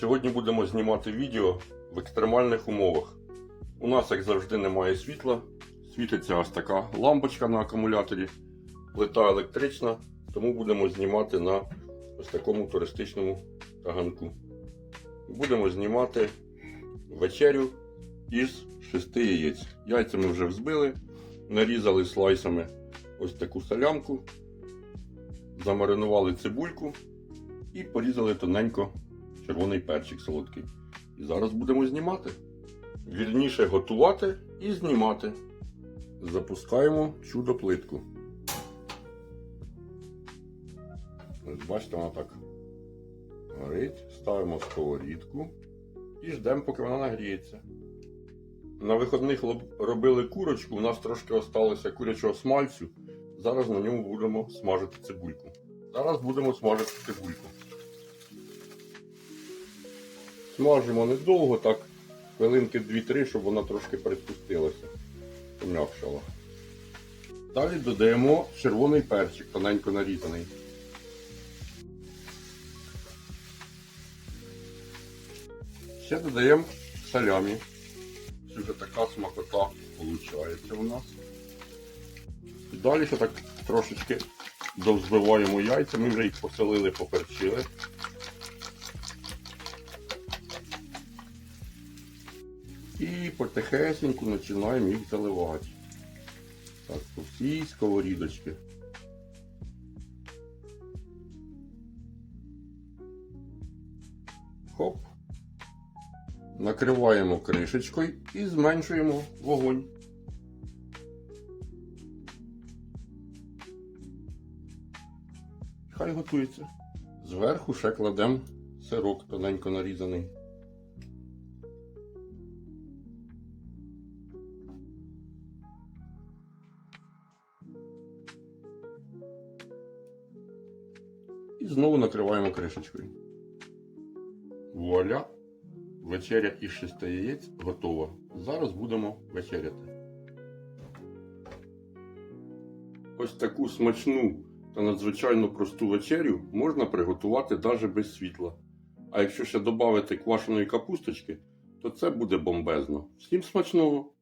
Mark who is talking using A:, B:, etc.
A: Сьогодні будемо знімати відео в екстремальних умовах. У нас, як завжди, немає світла. Світиться ось така лампочка на акумуляторі, плита електрична, тому будемо знімати на ось такому туристичному таганку. Будемо знімати вечерю із шести яєць. Яйця ми вже взбили, нарізали слайсами ось таку салямку, замаринували цибульку і порізали тоненько червоний перчик солодкий. І зараз будемо знімати. Вірніше готувати і знімати. Запускаємо чудо плитку. Бачите, вона так горить. Ставимо сковорідку і ждемо, поки вона нагріється. На виходних робили курочку, у нас трошки осталося курячого смальцю. Зараз на ньому будемо смажити цибульку. Зараз будемо смажити цибульку. Смажимо недовго, так, хвилинки 2-3, щоб вона трошки припустилася, пом'якшала. Далі додаємо червоний перчик, тоненько нарізаний. Ще додаємо салямі. Вже така смакота виходить у нас. І далі ще так трошечки довзбиваємо яйця, ми вже їх поселили, поперчили. І потихесеньку починаємо їх заливати. Так, по всій сковорідочці. Хоп. Накриваємо кришечкою і зменшуємо вогонь. Хай готується. Зверху ще кладемо сирок тоненько нарізаний. І знову накриваємо кришечкою. Вуаля! Вечеря із шести яєць готова. Зараз будемо вечеряти. Ось таку смачну та надзвичайно просту вечерю можна приготувати навіть без світла. А якщо ще додати квашеної капусточки, то це буде бомбезно. Всім смачного!